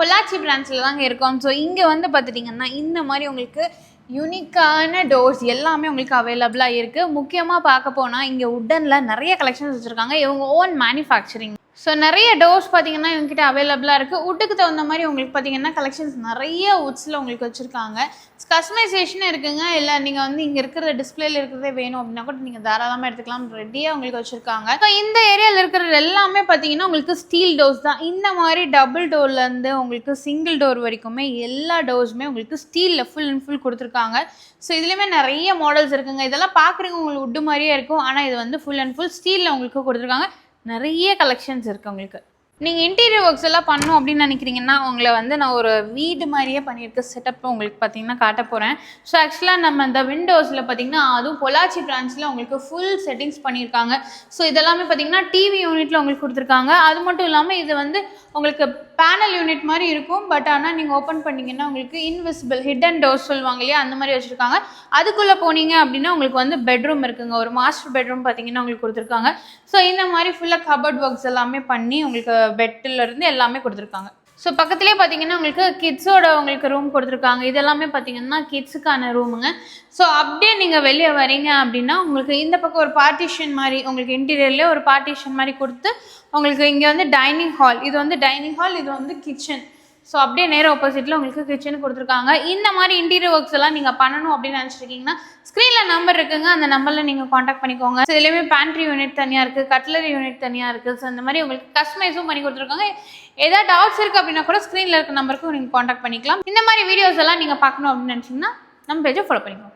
பொள்ளாச்சி பிரான்ச்சில் தாங்க இருக்கோம். ஸோ இங்கே வந்து பார்த்துட்டிங்கன்னா இந்த மாதிரி உங்களுக்கு யூனிக்கான டோர்ஸ் எல்லாமே உங்களுக்கு அவைலபிளாக இருக்குது முக்கியமாக பார்க்க போனால் இங்கே உட்டனில் நிறைய கலெக்ஷன்ஸ் வச்சுருக்காங்க. இவங்க ஓன் மேனுஃபேக்சரிங் ஸோ நிறைய டோர்ஸ் பார்த்தீங்கன்னா இவங்ககிட்ட அவைலபிளாக இருக்குது உட்டுக்கு தகுந்த மாதிரி உங்களுக்கு பார்த்தீங்கன்னா கலெக்ஷன்ஸ் நிறைய உட்ஸில் உங்களுக்கு வச்சுருக்காங்க. கஸ்டமைசேஷனும் இருக்குங்க. இல்லை நீங்கள் வந்து இங்கே இருக்கிற டிஸ்பிளேல இருக்கிறதே வேணும் அப்படின்னா கூட நீங்கள் தாராளமாக எடுத்துக்கலாம். ரெடியாக உங்களுக்கு வச்சுருக்காங்க. ஸோ இந்த ஏரியாவில் இருக்கிற எல்லாமே பார்த்தீங்கன்னா உங்களுக்கு ஸ்டீல் டோர்ஸ் தான். இந்த மாதிரி டபுள் டோர்லேருந்து உங்களுக்கு சிங்கிள் டோர் வரைக்குமே எல்லா டோர்ஸுமே உங்களுக்கு ஸ்டீலில் ஃபுல் அண்ட் ஃபுல் கொடுத்துருக்காங்க. ஸோ இதுலேயுமே நிறைய மாடல்ஸ் இருக்குங்க. இதெல்லாம் பார்க்குறீங்க உங்களுக்கு உட்டு மாதிரியே இருக்கும். ஆனால் இது வந்து ஃபுல் அண்ட் ஃபுல் ஸ்டீலில் உங்களுக்கு கொடுத்துருக்காங்க. நிறைய கலெக்ஷன்ஸ் இருக்குது உங்களுக்கு. நீங்கள் இன்டீரியர் ஒர்க்ஸ் எல்லாம் பண்ணணும் அப்படின்னு நினைக்கிறீங்கன்னா உங்களை வந்து நான் ஒரு வீடு மாதிரியே பண்ணியிருக்க செட்டப் உங்களுக்கு பார்த்தீங்கன்னா காட்ட போகிறேன் ஸோ ஆக்சுவலாக நம்ம இந்த விண்டோஸில் பார்த்தீங்கன்னா அதுவும் பொள்ளாச்சி பிரான்ச்சில் உங்களுக்கு ஃபுல் செட்டிங்ஸ் பண்ணியிருக்காங்க. ஸோ இதெல்லாமே பார்த்தீங்கன்னா டிவி யூனிட்டில் உங்களுக்கு கொடுத்துருக்காங்க. அது மட்டும் இல்லாமல் இது வந்து உங்களுக்கு பேனல் யூனிட் மாதிரி இருக்கும். பட் ஆனால் நீங்கள் ஓப்பன் பண்ணிங்கன்னா உங்களுக்கு இன்விசிபிள் ஹிடன் டோர்ஸ் சொல்லுவாங்க இல்லையா அந்த மாதிரி வச்சுருக்காங்க. அதுக்குள்ளே போனீங்க அப்படின்னா உங்களுக்கு வந்து பெட்ரூம் இருக்குங்க. ஒரு மாஸ்டர் பெட்ரூம் பார்த்தீங்கன்னா உங்களுக்கு கொடுத்துருக்காங்க. ஸோ இந்த மாதிரி ஃபுல்லாக கபர்ட் ஒர்க்ஸ் எல்லாமே பண்ணி உங்களுக்கு பெட்டில் இருந்து எல்லாமே கொடுத்துருக்காங்க. ஸோ பக்கத்துலேயே பார்த்தீங்கன்னா உங்களுக்கு கிட்ஸோட உங்களுக்கு ரூம் கொடுத்துருக்காங்க. இதெல்லாமே பார்த்தீங்கன்னா கிட்ஸுக்கான ரூமுங்க ஸோ அப்படியே நீங்கள் வெளியே வரீங்க அப்படின்னா உங்களுக்கு இந்த பக்கம் ஒரு பார்ட்டிஷன் மாதிரி உங்களுக்கு இன்டீரியர்லேயே ஒரு பார்ட்டிஷன் மாதிரி கொடுத்து உங்களுக்கு இங்கே வந்து டைனிங் ஹால் இது வந்து டைனிங் ஹால் இது வந்து கிச்சன் ஸோ அப்படியே நேரம் ஆப்போசிட்டில் உங்களுக்கு கிச்சன் கொடுத்துருக்காங்க. இந்த மாதிரி இன்டீரியர் ஒர்க்ஸ் எல்லாம் நீங்கள் பண்ணணும் அப்படின்னு நினச்சிருக்கீங்கன்னா ஸ்க்ரீனில் நம்பர் இருக்குங்க. அந்த நம்பரில் நீங்கள் காண்டாக்ட் பண்ணிக்கோங்க. ஸோ இதுலேயுமே பேண்ட்ரி யூனிட் தனியாக இருக்குது கட்லரி யூனிட் தனியாக இருக்குது ஸோ இந்த மாதிரி உங்களுக்கு கஸ்டமைஸும் பண்ணி கொடுத்துருக்காங்க. ஏதாவது டவுட்ஸ் இருக்குது அப்படின்னா கூட ஸ்க்ரீனில் இருக்க நம்பருக்கும் நீங்கள் காண்டாக்ட் பண்ணிக்கலாம். இந்த மாதிரி வீடியோஸ் எல்லாம் நீங்கள் பார்க்கணும் அப்படின்னு நினச்சிங்கன்னா நம்ம பேஜை ஃபாலோ பண்ணிக்கோங்க.